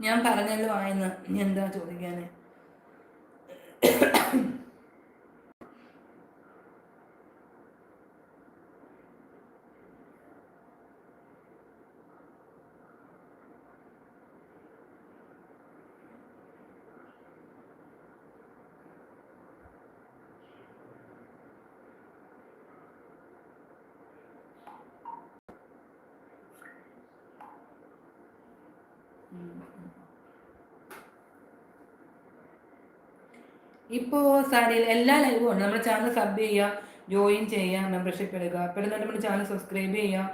ഞാൻ പറഞ്ഞല്ലോ ആയെന്ന്. ഇനി എന്താ ചോദിക്കാന്? ഇപ്പോൾ സാരിയിൽ എല്ലാ ലൈവും ഉണ്ട്. നമ്മുടെ ചാനൽ സബ് ചെയ്യുക ജോയിൻ ചെയ്യുക മെമ്പർഷിപ്പ് എടുക്കുക. പെട്ടെന്ന് നമ്മുടെ ചാനൽ സബ്സ്ക്രൈബ് ചെയ്യുക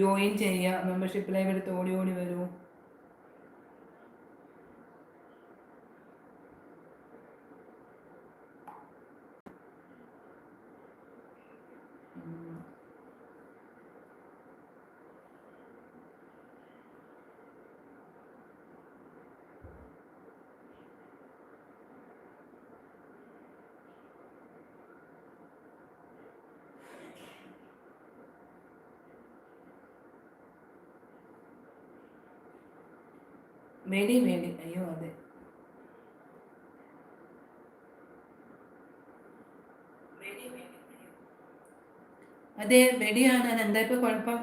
ജോയിൻ ചെയ്യുക മെമ്പർഷിപ്പ് ലൈവ് എടുത്ത് ഓടി ഓടി വരൂ. വേടി വേടി അയ്യോ അതെ. അതെ വെടിയാണ്. എന്താ ഇപ്പൊ കുഴപ്പം?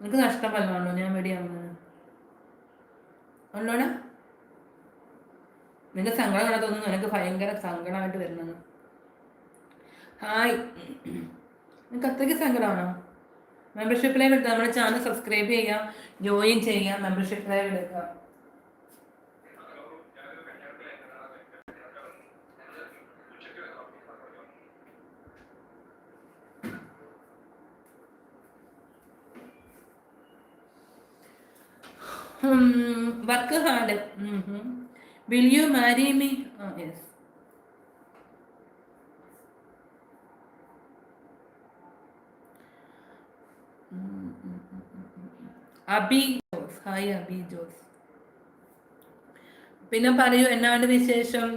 നിനക്ക് നഷ്ടമല്ലാണോ ഞാൻ വെടിയാവുന്നത് ഉള്ളോടാ നിന്റെ സങ്കടം കണ്ടാ തോന്നുന്നു നിനക്ക് ഭയങ്കര സങ്കടമായിട്ട് വരുന്നത്. ഹായ്. നിനക്ക് അത്രയ്ക്ക് സങ്കടമാണോ? മെമ്പർഷിപ്പ് ലൈവ് എടുക്കുക. നമ്മുടെ ചാനൽ സബ്സ്ക്രൈബ് ചെയ്യുക. ജോയിൻ ചെയ്യുക. മെമ്പർഷിപ്പ് ലൈവ് എടുക്കുക work hard will you marry me yes Abi Jose. Hi Abi Jose. പിന്നെ പറയൂ എന്നാണ് വിശേഷം?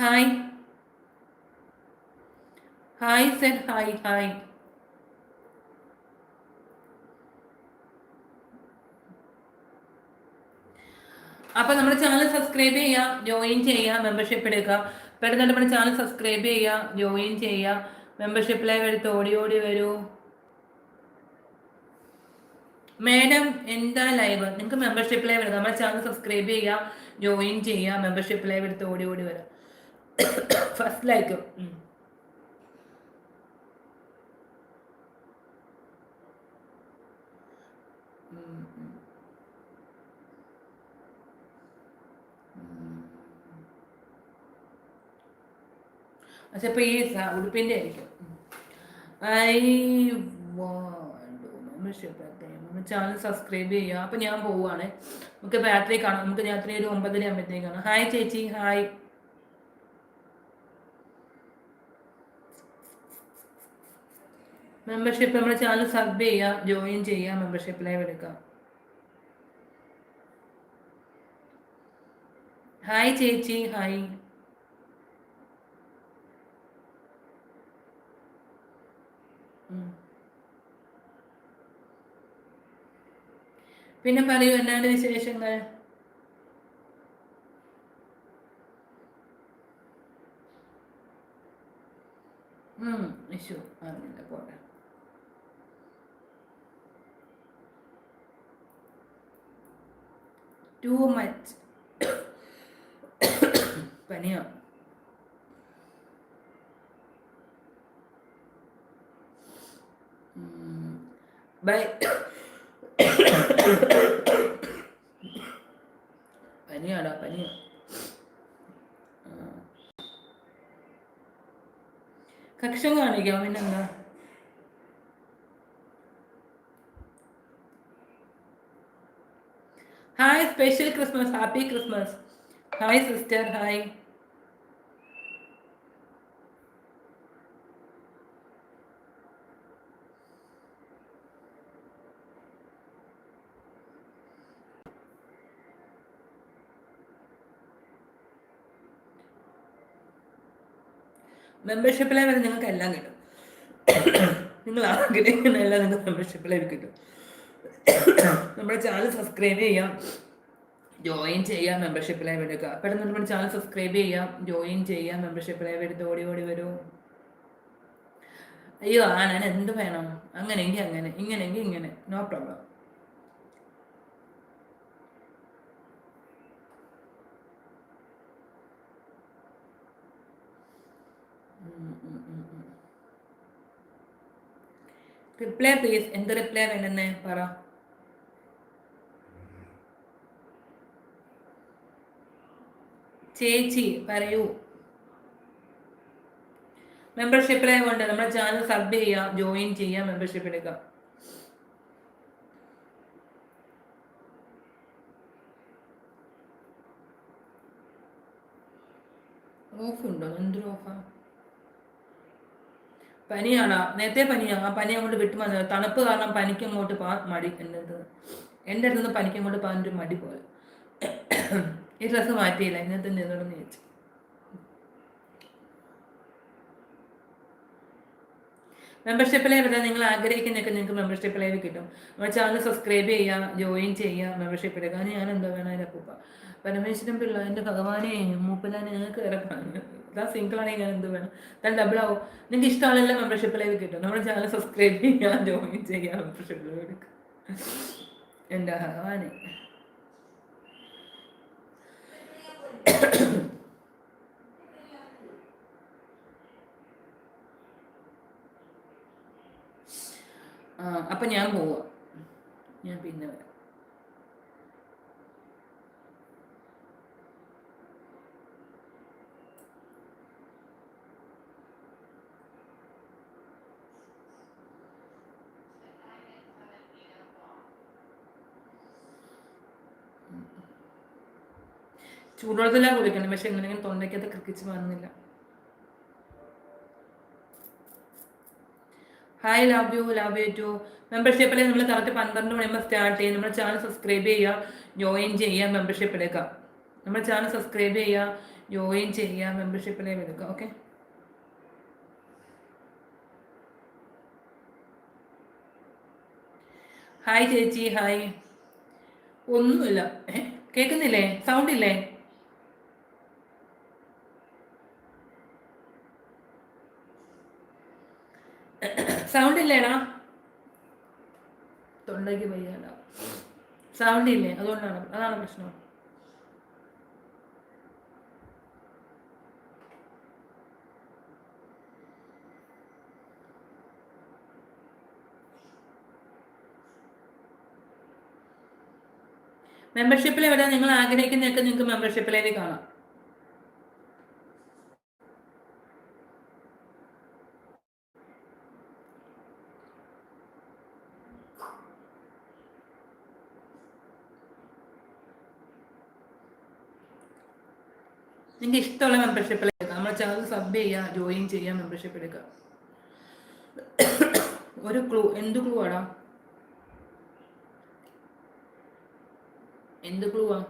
Hi hi sir hi hi അപ്പോൾ നമ്മുടെ ചാനൽ സബ്സ്ക്രൈബ് ചെയ്യുക ജോയിൻ ചെയ്യുക മെമ്പർഷിപ്പ് എടുക്കുക പെട്ടെന്ന് നമ്മുടെ ചാനൽ സബ്സ്ക്രൈബ് ചെയ്യുക ജോയിൻ ചെയ്യുക മെമ്പർഷിപ്പ് ലൈവ് എടുത്ത് ഓടി ഓടി വരൂ. മേഡം എന്താ ലൈവ് നിങ്ങൾക്ക് മെമ്പർഷിപ്പ് ലൈവ് എടുക്കാം നമ്മുടെ ചാനൽ സബ്സ്ക്രൈബ് ചെയ്യുക ജോയിൻ ചെയ്യുക മെമ്പർഷിപ്പ് ലൈവ് എടുത്ത് ഓടി ഓടി വരാം. ഫസ്റ്റ് ലൈക്ക് പക്ഷെ ഈ ഉടുപ്പിന്റെ ആയിരിക്കും. ഐ ചാനൽ സബ്സ്ക്രൈബ് ചെയ്യുക. അപ്പം ഞാൻ പോവുകയാണ് നമുക്ക് രാത്രി കാണാം. നമുക്ക് രാത്രി ഒരു ഒമ്പതര ആകുമ്പോഴത്തേക്കാണ് ഹായ് ചേച്ചി. ഹായ് മെമ്പർഷിപ്പ് നമ്മുടെ ചാനൽ സബ് ചെയ്യുക ജോയിൻ ചെയ്യുക മെമ്പർഷിപ്പ് ലൈവ് എടുക്കാം. ഹായ് ചേച്ചി. ഹായ് പിന്നെ പറയൂ എന്നാണ് വിശേഷങ്ങൾ? വിഷു. ടു മച്ച് പനിയോ? ബൈ. പനിയാടാ പനിയാ കക്ഷം കാണിക്കാം പിന്നെന്താ hi special Christmas happy Christmas hi sister hi മെമ്പർഷിപ്പിലെ വരെ നിങ്ങൾക്ക് എല്ലാം കിട്ടും. നിങ്ങൾ ആഗ്രഹിക്കുന്ന എല്ലാം നിങ്ങൾക്ക് മെമ്പർഷിപ്പിലെ കിട്ടും. നമ്മുടെ ചാനൽ സബ്സ്ക്രൈബ് ചെയ്യാം. ജോയിൻ ചെയ്യാം മെമ്പർഷിപ്പ് ലൈവ് എടുക്കുക പെട്ടെന്ന് നമ്മുടെ ചാനൽ സബ്സ്ക്രൈബ് ചെയ്യാം. ജോയിൻ ചെയ്യാം മെമ്പർഷിപ്പ് ലൈവ് എടുത്ത് ഓടി ഓടി വരൂ. അയ്യോ ആണ് എന്ത് വേണം? അങ്ങനെയെങ്കിൽ അങ്ങനെ ഇങ്ങനെയെങ്കിൽ ഇങ്ങനെ. നോ പ്രോബ്ലം റിപ്ലൈ പ്ലീസ് എന്ത് റിപ്ലൈ വേണമെന്ന് പറ. ചേച്ചി പറയൂ. മെമ്പർഷിപ്പിലെ കൊണ്ട് നമ്മുടെ ചാനൽ സബ് ചെയ്യാം ജോയിൻ ചെയ്യാം മെമ്പർഷിപ്പ് എടുക്കാം. ഓഫ് ഉണ്ടോ? എന്തൊരു ഓഫാ പനിയാണോ? നേരത്തെ പനിയാണ് ആ പനി അങ്ങോട്ട് വിട്ടു വന്നത് തണുപ്പ് കാരണം പനിക്ക് അങ്ങോട്ട് പാ മടി. എന്റെ എന്റെ അടുത്ത് നിന്ന് പനിക്ക് അങ്ങോട്ട് പോകാൻ മടി പോലെ. ഈ ഡ്രസ്സ് മാറ്റിയില്ല. ഇന്നത്തെ നിന്നോടെന്ന് ചോദിച്ചു മെമ്പർഷിപ്പ് ലൈവ് അല്ല നിങ്ങൾ ആഗ്രഹിക്കുന്നൊക്കെ നിങ്ങൾക്ക് മെമ്പർഷിപ്പ് ലൈവ് കിട്ടും. നമ്മുടെ ചാനൽ സബ്സ്ക്രൈബ് ചെയ്യുക ജോയിൻ ചെയ്യുക മെമ്പർഷിപ്പ് എടുക്കുക ഞാൻ എന്താ വേണം അതിന്റെ അപ്പൂപ്പ പരമേശ്വരൻ പിള്ള എന്റെ ഭഗവാനെ മൂപ്പനാനെ ഞങ്ങൾക്ക് ഇറക്കാണ് അതാ സിംഗിൾ ആണെങ്കിൽ ഞാൻ എന്ത് വേണം? താൻ ഡബിൾ ആവും. നിങ്ങൾക്ക് ഇഷ്ടമുള്ള മെമ്പർഷിപ്പ് ലൈവ് കിട്ടും. നമ്മുടെ ചാനൽ സബ്സ്ക്രൈബ് ചെയ്യാൻ ജോയിൻ ചെയ്യാൻ മെമ്പർഷിപ്പ് ലൈവ് എടുക്കുക എന്റെ ഭഗവാനെ. അപ്പം ഞാൻ പോവാം. ഞാൻ പിന്നെ വരാം. ചൂടുവെള്ളത്തിലാണ് കുളിക്കണം പക്ഷെ എങ്ങനെയെങ്കിലും തൊണ്ടയ്ക്കകത്ത് ക്രിക്കിച്ച് വന്നില്ല hi love you love you too മെമ്പർഷിപ്പിൽ നമ്മൾ കറക്റ്റ് പന്ത്രണ്ട് മണിയാകുമ്പോൾ സ്റ്റാർട്ട് ചെയ്യും. നമ്മുടെ ചാനൽ സബ്സ്ക്രൈബ് ചെയ്യുക ജോയിൻ ചെയ്യുക മെമ്പർഷിപ്പ് എടുക്കുക നമ്മുടെ ചാനൽ സബ്സ്ക്രൈബ് ചെയ്യുക ജോയിൻ ചെയ്യുക മെമ്പർഷിപ്പിലേക്ക് എടുക്കുക ഓക്കെ ഹായ് ചേച്ചി ഹായ് ഒന്നുമില്ല. കേൾക്കുന്നില്ലേ സൗണ്ട് ഇല്ലേ? സൗണ്ട് ഇല്ലേടാ? തൊണ്ടയ്ക്ക് വയ്യാല സൗണ്ട് ഇല്ലേ? അതുകൊണ്ടാണ്. അതാണ് പ്രശ്നം. മെമ്പർഷിപ്പിൽ എവിടെ നിങ്ങൾ ആഗ്രഹിക്കുന്നതൊക്കെ നിങ്ങൾക്ക് മെമ്പർഷിപ്പിലേക്ക് കാണാം. നിങ്ങൾക്ക് ഇഷ്ടമുള്ള മെമ്പർഷിപ്പ് എടുക്കാം നമ്മുടെ ചാനൽ സബ് ചെയ്യുക ജോയിൻ ചെയ്യുക മെമ്പർഷിപ്പ് എടുക്കുക ഒരു ക്ലൂ എന്ത് ക്ലൂ ആടാ? എന്ത് ക്ലൂ ആ?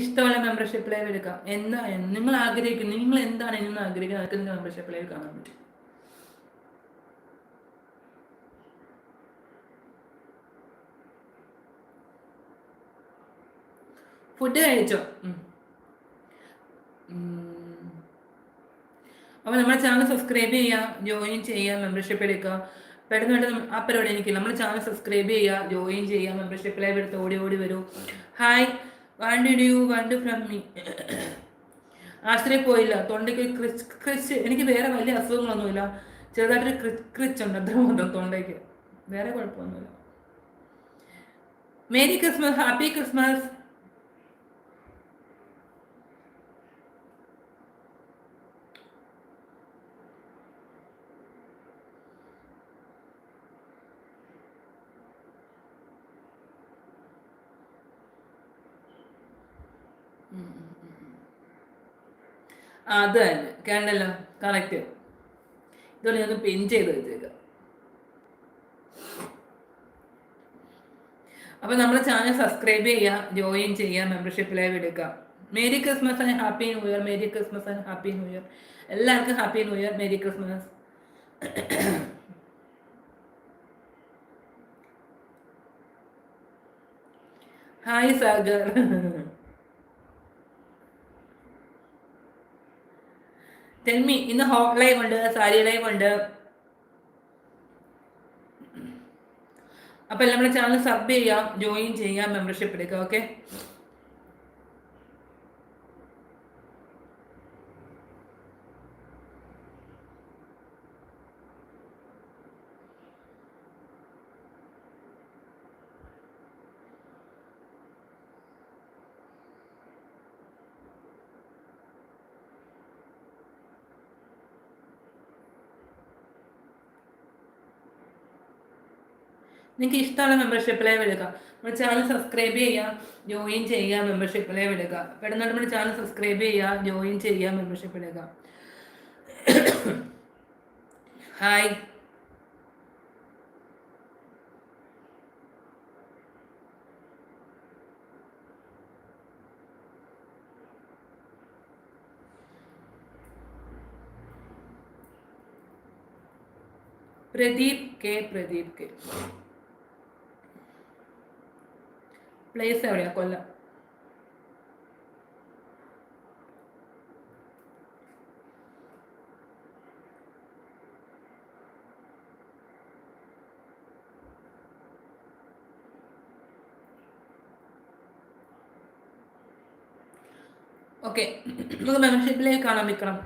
ഇഷ്ടമുള്ള മെമ്പർഷിപ്പ് ലൈവ് എടുക്കാം. എന്താ നിങ്ങൾ ആഗ്രഹിക്കുന്നത് നിങ്ങൾ എന്താണ് ഇന്ന് ആഗ്രഹിക്കുന്നത് നിങ്ങൾക്ക് മെമ്പർഷിപ്പ് ലൈവ് കാണാൻ പറ്റും. ഫുഡ് കഴിച്ചോ? അപ്പോൾ നമ്മുടെ ചാനൽ സബ്സ്ക്രൈബ് ചെയ്യുക ജോയിൻ ചെയ്യുക മെമ്പർഷിപ്പ് എടുക്കുക. പെട്ടെന്ന് പെട്ടെന്ന് ആ പരിപാടി എനിക്ക് നമ്മുടെ ചാനൽ സബ്സ്ക്രൈബ് ചെയ്യുക ജോയിൻ ചെയ്യുക മെമ്പർഷിപ്പ് ലൈവ് എടുത്ത് ഓടി ഓടി വരൂ. Hi want do you want from me ആശുപത്രിയിൽ പോയില്ല തൊണ്ടയ്ക്ക് ക്രിച്ച് ക്രിച്ച്. എനിക്ക് വേറെ വലിയ അസുഖങ്ങളൊന്നുമില്ല. ചെറുതായിട്ടൊരു ക്രിച്ച് ക്രിച്ച് ഉണ്ട് മാത്രം തൊണ്ടയ്ക്ക്. വേറെ കുഴപ്പമൊന്നുമില്ല. Merry Christmas happy Christmas. അത് തന്നെ. കണ്ടല്ലോ കറക്റ്റ് ഇതുപോലെ ഞാൻ പിൻ ചെയ്ത് വെച്ചേക്കാം. അപ്പോൾ നമ്മുടെ ചാനൽ സബ്സ്ക്രൈബ് ചെയ്യാം ജോയിൻ ചെയ്യാം മെമ്പർഷിപ്പ് ലൈവ് എടുക്കുക merry Christmas and happy new year merry Christmas and happy new year എല്ലാവർക്കും happy new year merry Christmas hi Sagar tell me ഇന്ന് ഹോട്ട് ലൈവ് ഉണ്ട് സാരി ലൈവ് ഉണ്ട്. അപ്പോൾ നമ്മുടെ ചാനൽ സബ് ചെയ്യാം ജോയിൻ ചെയ്യാം മെമ്പർഷിപ്പ് എടുക്കാം ഓക്കെ നിങ്ങൾക്ക് ഇഷ്ടമുള്ള മെമ്പർഷിപ്പ് ലൈവ് എടുക്കാം. നമ്മുടെ ചാനൽ സബ്സ്ക്രൈബ് ചെയ്യുക ജോയിൻ ചെയ്യുക മെമ്പർഷിപ്പ് ലൈവ് എടുക്കുക പെട്ടെന്ന് നമ്മുടെ ചാനൽ സബ്സ്ക്രൈബ് ചെയ്യുക ജോയിൻ ചെയ്യുക മെമ്പർഷിപ്പ് എടുക്കുക hi Pradeep K Pradeep K. Place എവിടെയാ കൊല്ലം ഓക്കെ നമുക്ക് മെമ്പർഷിപ്പിലേക്ക് കാണാൻ വിക്രം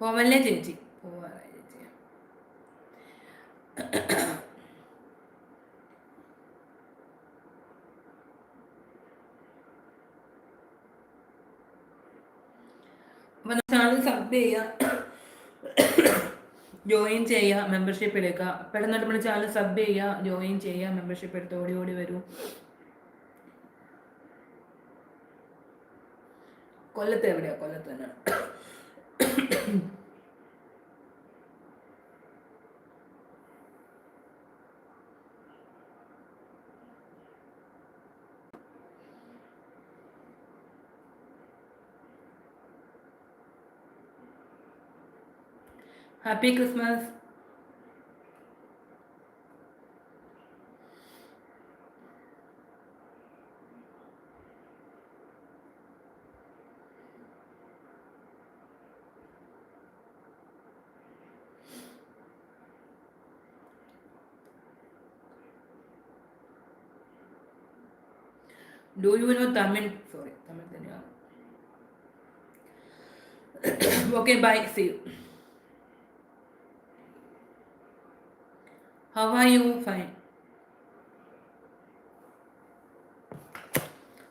പോവല്ലേ ചേച്ചി? പോവാ ചേച്ചി. സബ് ചെയ്യുക ജോയിൻ ചെയ്യുക മെമ്പർഷിപ്പ് എടുക്കുക പെട്ടെന്ന് നമ്മുടെ ചാനൽ സബ് ചെയ്യുക ജോയിൻ ചെയ്യുക മെമ്പർഷിപ്പ് എടുത്ത് ഓടി ഓടി വരൂ. കൊല്ലത്ത് എവിടെയാ? കൊല്ലത്ത് തന്നെ happy Christmas do you know Tamil sorry Tamil തന്നെയാണ് okay bye see you how are you fine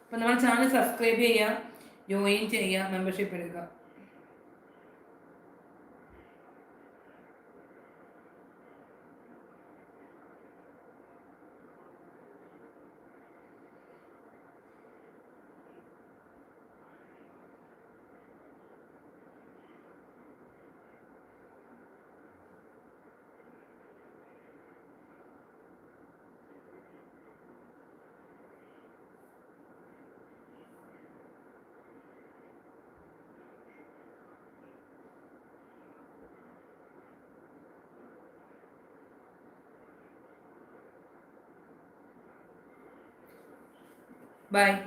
അപ്പം നമ്മുടെ ചാനൽ സബ്സ്ക്രൈബ് ചെയ്യുക ജോയിൻ ചെയ്യുക മെമ്പർഷിപ്പ് എടുക്കുക. Bye.